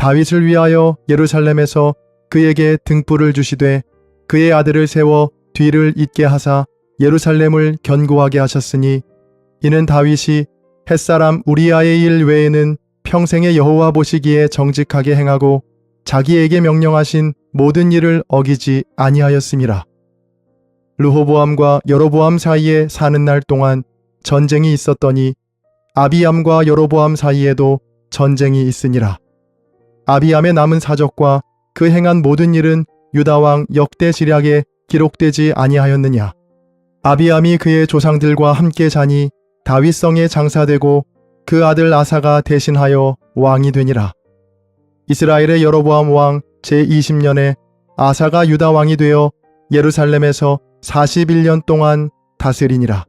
다윗을 위하여 예루살렘에서 그에게 등불을 주시되 그의 아들을 세워 뒤를 잇게 하사 예루살렘을 견고하게 하셨으니 이는 다윗이 햇사람 우리아의 일 외에는 평생의 여호와 보시기에 정직하게 행하고 자기에게 명령하신 모든 일을 어기지 아니하였음이라. 르호보암과 여로보암 사이에 사는 날 동안 전쟁이 있었더니 아비암과 여로보암 사이에도 전쟁이 있으니라. 아비암의 남은 사적과 그 행한 모든 일은 유다왕 역대 지략에 기록되지 아니하였느냐. 아비암이 그의 조상들과 함께 자니 다윗성에 장사되고 그 아들 아사가 대신하여 왕이 되니라. 이스라엘의 여로보암 왕 제20년에 아사가 유다 왕이 되어 예루살렘에서 41년 동안 다스리니라.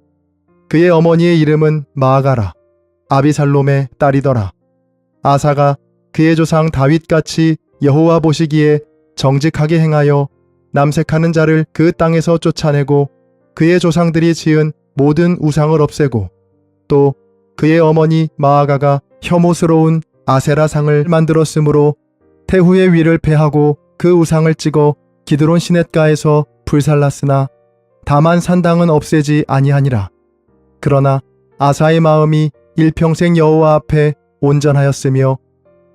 그의 어머니의 이름은 마아가라. 아비살롬의 딸이더라. 아사가 그의 조상 다윗같이 여호와 보시기에 정직하게 행하여 남색하는 자를 그 땅에서 쫓아내고 그의 조상들이 지은 모든 우상을 없애고 또 그의 어머니 마아가가 혐오스러운 아세라상을 만들었으므로 태후의 위를 패하고 그 우상을 찍어 기드론 시냇가에서 불살랐으나 다만 산당은 없애지 아니하니라. 그러나 아사의 마음이 일평생 여호와 앞에 온전하였으며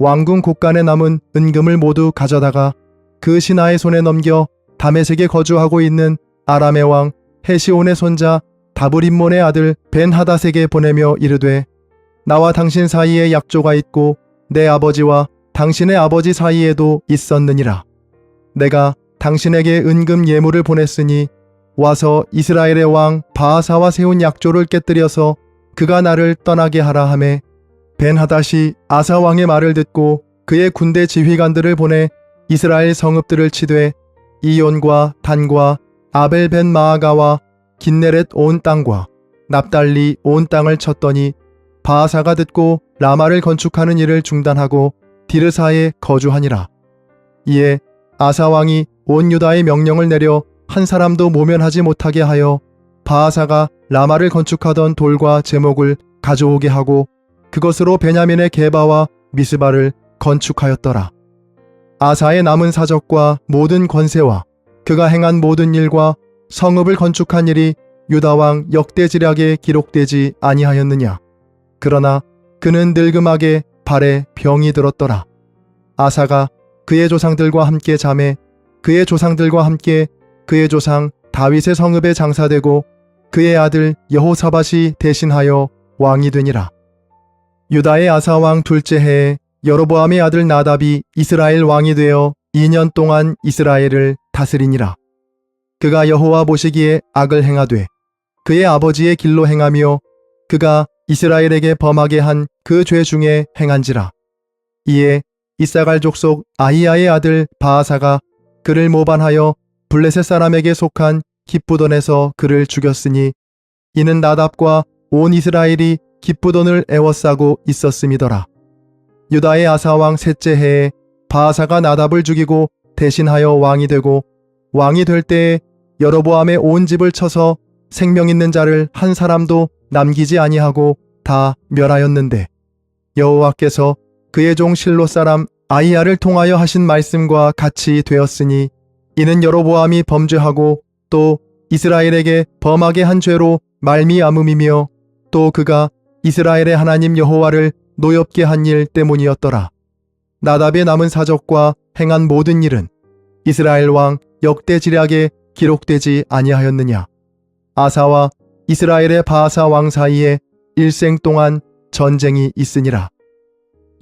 왕궁 곳간에 남은 은금을 모두 가져다가 그 신하의 손에 넘겨 다메섹에 거주하고 있는 아람의 왕 헤시온의 손자 다브림몬의 아들 벤하다색에 보내며 이르되 나와 당신 사이에 약조가 있고 내 아버지와 당신의 아버지 사이에도 있었느니라. 내가 당신에게 은금 예물을 보냈으니 와서 이스라엘의 왕 바하사와 세운 약조를 깨뜨려서 그가 나를 떠나게 하라 하매 벤 하닷이 아사 왕의 말을 듣고 그의 군대 지휘관들을 보내 이스라엘 성읍들을 치되 이온과 단과 아벨 벤 마아가와 긴네렛 온 땅과 납달리 온 땅을 쳤더니 바하사가 듣고 라마를 건축하는 일을 중단하고 디르사에 거주하니라. 이에 아사 왕이 온 유다의 명령을 내려 한 사람도 모면하지 못하게 하여 바하사가 라마를 건축하던 돌과 제목을 가져오게 하고 그것으로 베냐민의 게바와 미스바를 건축하였더라. 아사의 남은 사적과 모든 권세와 그가 행한 모든 일과 성읍을 건축한 일이 유다왕 역대지략에 기록되지 아니하였느냐. 그러나 그는 늙음하게 발에 병이 들었더라. 아사가 그의 조상들과 함께 잠에 그의 조상들과 함께 그의 조상 다윗의 성읍에 장사되고 그의 아들 여호사밧이 대신하여 왕이 되니라. 유다의 아사왕 둘째 해에 여로보암의 아들 나답이 이스라엘 왕이 되어 2년 동안 이스라엘을 다스리니라. 그가 여호와 보시기에 악을 행하되 그의 아버지의 길로 행하며 그가 이스라엘에게 범하게 한 그 죄 중에 행한지라. 이에 이사갈 족속 아이야의 아들 바하사가 그를 모반하여 블레셋 사람에게 속한 기쁘돈에서 그를 죽였으니 이는 나답과 온 이스라엘이 기쁘돈을 애워싸고 있었음이더라. 유다의 아사왕 셋째 해에 바하사가 나답을 죽이고 대신하여 왕이 되고 왕이 될 때에 여로보암의 온 집을 쳐서 생명 있는 자를 한 사람도 남기지 아니하고 다 멸하였는데 여호와께서 그의 종 실로 사람 아이야를 통하여 하신 말씀과 같이 되었으니 이는 여로보암이 범죄하고 또 이스라엘에게 범하게 한 죄로 말미암음이며 또 그가 이스라엘의 하나님 여호와를 노엽게 한 일 때문이었더라. 나답의 남은 사적과 행한 모든 일은 이스라엘 왕 역대지략에 기록되지 아니하였느냐? 아사와 이스라엘의 바사 왕 사이에 일생 동안 전쟁이 있으니라.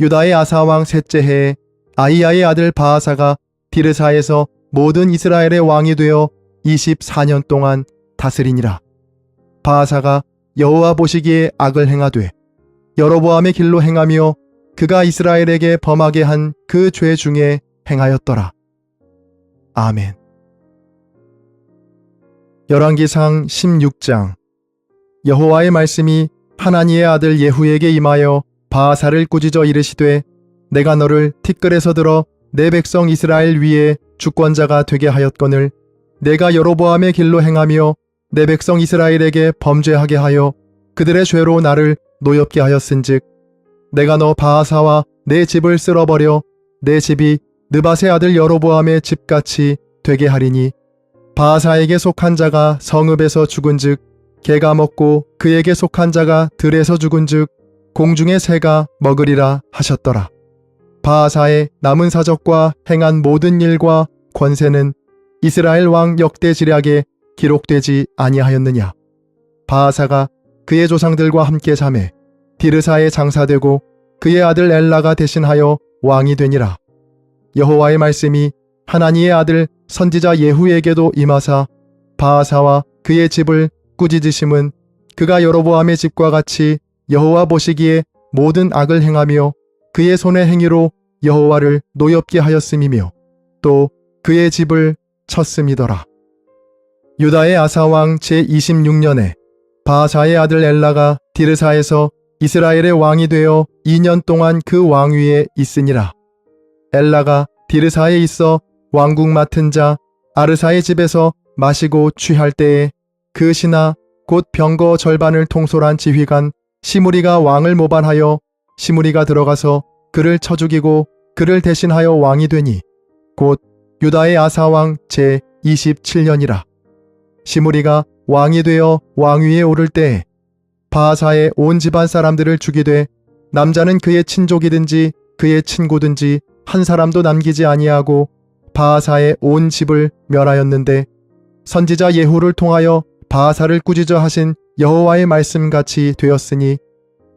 유다의 아사 왕 셋째 해에 아이야의 아들 바하사가 디르사에서 모든 이스라엘의 왕이 되어 24년 동안 다스리니라. 바하사가 여호와 보시기에 악을 행하되 여로보암의 길로 행하며 그가 이스라엘에게 범하게 한 그 죄 중에 행하였더라. 아멘. 열왕기상 16장 여호와의 말씀이 하나니의 아들 예후에게 임하여 바하사를 꾸짖어 이르시되 내가 너를 티끌에서 들어 내 백성 이스라엘 위에 주권자가 되게 하였거늘 내가 여로보암의 길로 행하며 내 백성 이스라엘에게 범죄하게 하여 그들의 죄로 나를 노엽게 하였은즉 내가 너 바하사와 내 집을 쓸어버려 내 집이 느바세 아들 여로보암의 집같이 되게 하리니 바하사에게 속한 자가 성읍에서 죽은즉 개가 먹고 그에게 속한 자가 들에서 죽은즉 공중의 새가 먹으리라 하셨더라. 바하사의 남은 사적과 행한 모든 일과 권세는 이스라엘 왕 역대 지략에 기록되지 아니하였느냐. 바하사가 그의 조상들과 함께 잠에 디르사에 장사되고 그의 아들 엘라가 대신하여 왕이 되니라. 여호와의 말씀이 하나니의 아들 선지자 예후에게도 임하사 바하사와 그의 집을 꾸짖으심은 그가 여로보암의 집과 같이 여호와 보시기에 모든 악을 행하며 그의 손의 행위로 여호와를 노엽게 하였음이며 또 그의 집을 쳤음이더라. 유다의 아사왕 제26년에 바하사의 아들 엘라가 디르사에서 이스라엘의 왕이 되어 2년 동안 그 왕위에 있으니라. 엘라가 디르사에 있어 왕국 맡은 자 아르사의 집에서 마시고 취할 때에 그 신하 곧 병거 절반을 통솔한 지휘관 시무리가 왕을 모반하여 시무리가 들어가서 그를 쳐 죽이고 그를 대신하여 왕이 되니 곧 유다의 아사왕 제 27년이라. 시무리가 왕이 되어 왕위에 오를 때에 바하사의 온 집안 사람들을 죽이되 남자는 그의 친족이든지 그의 친구든지 한 사람도 남기지 아니하고 바하사의 온 집을 멸하였는데 선지자 예후를 통하여 바하사를 꾸짖어 하신 여호와의 말씀같이 되었으니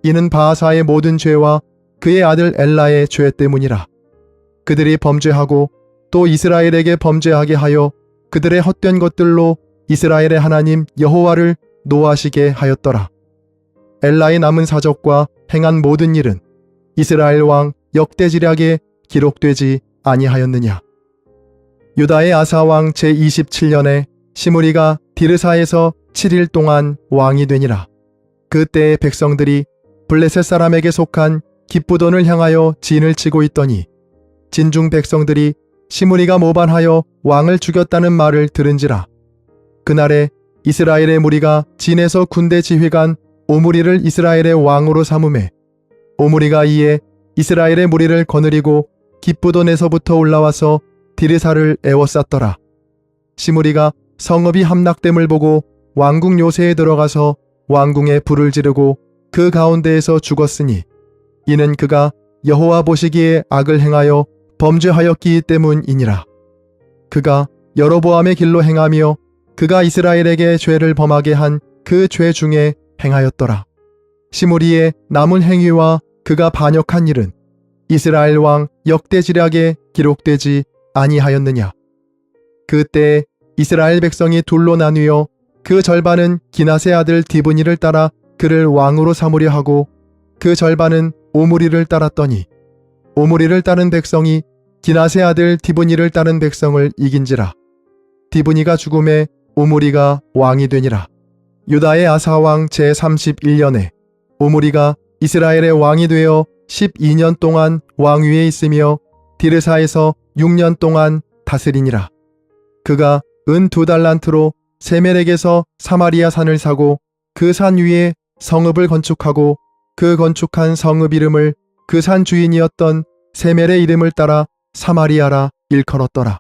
이는 바하사의 모든 죄와 그의 아들 엘라의 죄 때문이라. 그들이 범죄하고 또 이스라엘에게 범죄하게 하여 그들의 헛된 것들로 이스라엘의 하나님 여호와를 노하시게 하였더라. 엘라의 남은 사적과 행한 모든 일은 이스라엘 왕 역대지략에 기록되지 아니하였느냐. 유다의 아사왕 제27년에 시므리가 디르사에서 7일 동안 왕이 되니라. 그때의 백성들이 블레셋 사람에게 속한 기쁘돈을 향하여 진을 치고 있더니 진중 백성들이 시므리가 모반하여 왕을 죽였다는 말을 들은지라. 그날에 이스라엘의 무리가 진에서 군대 지휘관 오므리를 이스라엘의 왕으로 삼음해 오므리가 이에 이스라엘의 무리를 거느리고 기쁘돈에서부터 올라와서 디르사를 애워쌌더라. 시므리가 성읍이 함락됨을 보고 왕궁 요새에 들어가서 왕궁에 불을 지르고 그 가운데에서 죽었으니 이는 그가 여호와 보시기에 악을 행하여 범죄하였기 때문이니라. 그가 여로보암의 길로 행하며 그가 이스라엘에게 죄를 범하게 한 그 죄 중에 행하였더라. 시므리의 남은 행위와 그가 반역한 일은 이스라엘 왕 역대지략에 기록되지 아니하였느냐. 그때 이스라엘 백성이 둘로 나뉘어 그 절반은 기나세 아들 디브니를 따라 그를 왕으로 삼으려 하고 그 절반은 오므리를 따랐더니 오므리를 따른 백성이 기나세 아들 디브니를 따른 백성을 이긴지라. 디브니가 죽음에 오므리가 왕이 되니라. 유다의 아사왕 제31년에 오므리가 이스라엘의 왕이 되어 12년 동안 왕위에 있으며 디르사에서 6년 동안 다스리니라. 그가 은 두 달란트로 세멜에게서 사마리아 산을 사고 그 산 위에 성읍을 건축하고 그 건축한 성읍 이름을 그 산 주인이었던 세멜의 이름을 따라 사마리아라 일컬었더라.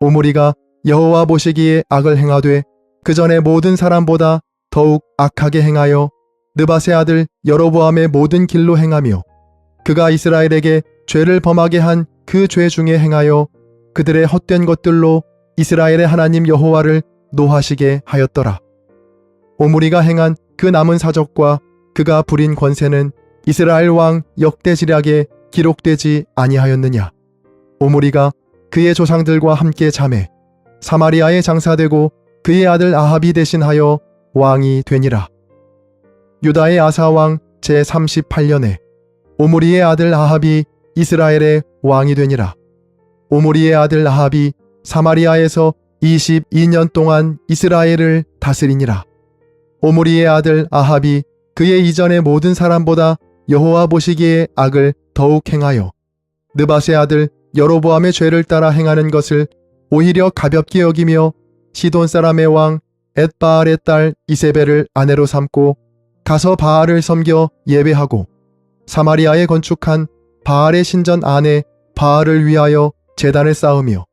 오므리가 여호와 보시기에 악을 행하되 그 전에 모든 사람보다 더욱 악하게 행하여 느바세 아들 여로보암의 모든 길로 행하며 그가 이스라엘에게 죄를 범하게 한 그 죄 중에 행하여 그들의 헛된 것들로 이스라엘의 하나님 여호와를 노하시게 하였더라. 오므리가 행한 그 남은 사적과 그가 부린 권세는 이스라엘 왕 역대지략에 기록되지 아니하였느냐. 오므리가 그의 조상들과 함께 잠에 사마리아에 장사되고 그의 아들 아합이 대신하여 왕이 되니라. 유다의 아사왕 제38년에 오므리의 아들 아합이 이스라엘의 왕이 되니라. 오므리의 아들 아합이 사마리아에서 22년 동안 이스라엘을 다스리니라. 오므리의 아들 아합이 그의 이전의 모든 사람보다 여호와 보시기에 악을 더욱 행하여 느바세 아들 여로보암의 죄를 따라 행하는 것을 오히려 가볍게 여기며 시돈 사람의 왕 엣바알의 딸 이세벨을 아내로 삼고 가서 바알을 섬겨 예배하고 사마리아에 건축한 바알의 신전 안에 바알을 위하여 제단을 쌓으며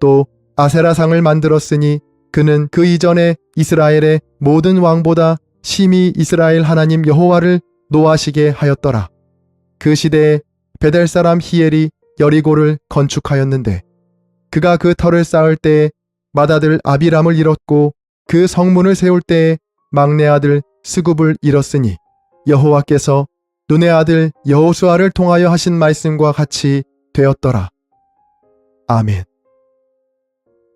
또 아세라상을 만들었으니 그는 그 이전에 이스라엘의 모든 왕보다 심히 이스라엘 하나님 여호와를 노하시게 하였더라. 그 시대에 베델 사람 히엘이 여리고를 건축하였는데 그가 그 터를 쌓을 때에 맏아들 아비람을 잃었고 그 성문을 세울 때에 막내 아들 스굽을 잃었으니 여호와께서 눈의 아들 여호수아를 통하여 하신 말씀과 같이 되었더라. 아멘.